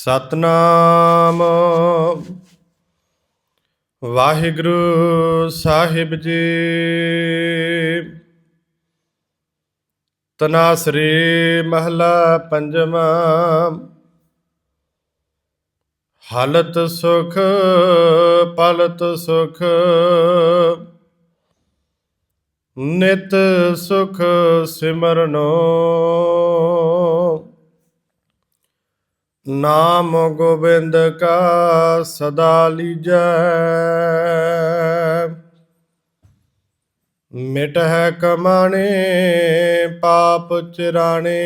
ਸਤਨਾਮ। ਵਾਹਿਗੁਰੂ ਸਾਹਿਬ ਜੀ। ਤਨਾਸਰੀ ਮਹਲਾ ਪੰਜਵਾ। ਹਾਲਤ ਸੁਖ ਪਲਤ ਸੁਖ। ਨਿਤ ਸੁਖ ਸਿਮਰਨੋ। ਨਾਮ ਗੋਬਿੰਦ ਕਾ ਸਦਾ ਲੀਜੈ। ਮਿਟ ਹੈ ਕਮਾਣੇ, ਪਾਪ ਚਿਰਾਣੇ।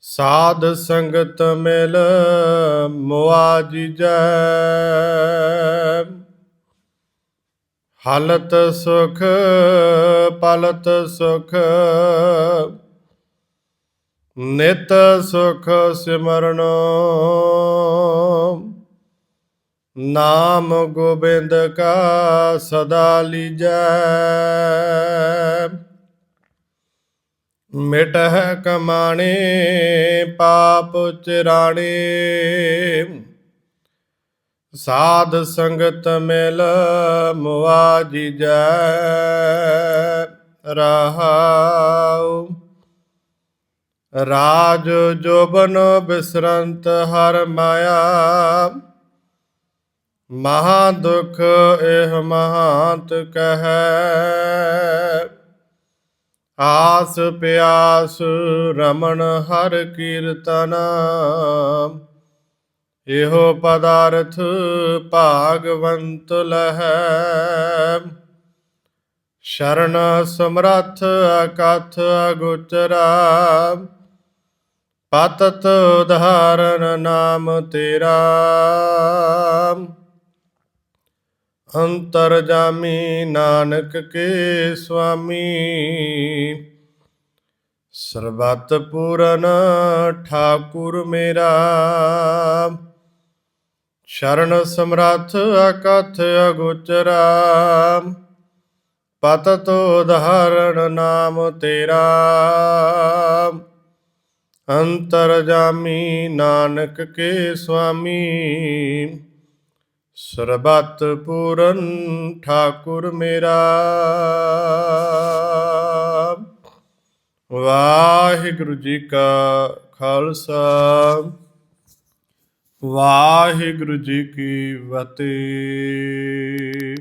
ਸਾਧ ਸੰਗਤ ਮਿਲ ਮੁਆਜੀਜੈ ਹਲਤ ਸੁਖ, ਪਲਤ ਸੁਖ ਨਿਤ ਸੁਖ ਸਿਮਰਨ। ਨਾਮ ਗੋਬਿੰਦ ਕਾ ਸਦਾ ਲੀਜੈ। ਮਿਟ ਹੈ ਕਮਾਣੇ ਪਾਪ ਚਿਰਾਣੇ। ਸਾਧ ਸੰਗਤ ਮਿਲ ਮੁਆਜੀ ਮੁਆਜੀਜੈ। ਰਹਾਉ। ਰਾਜ ਜੋਬਨ ਬਿਸਰੰਤ ਹਰ ਮਾਇਆ। ਮਹਾ ਦੁਖ ਇਹ ਮਹਾਂਤ ਕਹੈ। ਆਸ ਪਿਆਸ ਰਮਣ ਹਰ ਕੀਰਤਨ। ਇਹੋ ਪਦਾਰਥ ਭਾਗਵੰਤ ਲਹੈ। ਸ਼ਰਨ ਸਮਰੱਥ ਅਕਥ ਅਗੋਚਰਾ। ਪਤਤ ਉਧਾਰਨ ਨਾਮ ਤੇਰਾ। ਅੰਤਰ ਜਾਮੀ ਨਾਨਕ ਕੇ ਸੁਆਮੀ। ਸਰਬਤ ਪੂਰਨ ਠਾਕੁਰ ਮੇਰਾ। ਸ਼ਰਨ ਸਮਰੱਥ ਅਕਥ ਅਗੋਚਰਾ। ਪਤਤ ਉਧਾਰਨ ਨਾਮ ਤੇਰਾ। ਅੰਤਰ ਜਾਮੀ ਨਾਨਕ ਕੇ ਸੁਆਮੀ। ਸਰਬਤ ਪੂਰਨ ਠਾਕੁਰ ਮੇਰਾ। ਵਾਹਿਗੁਰੂ ਜੀ ਕਾ ਖਾਲਸਾ। ਵਾਹਿਗੁਰੂ ਜੀ ਕੀ ਫਤਿਹ।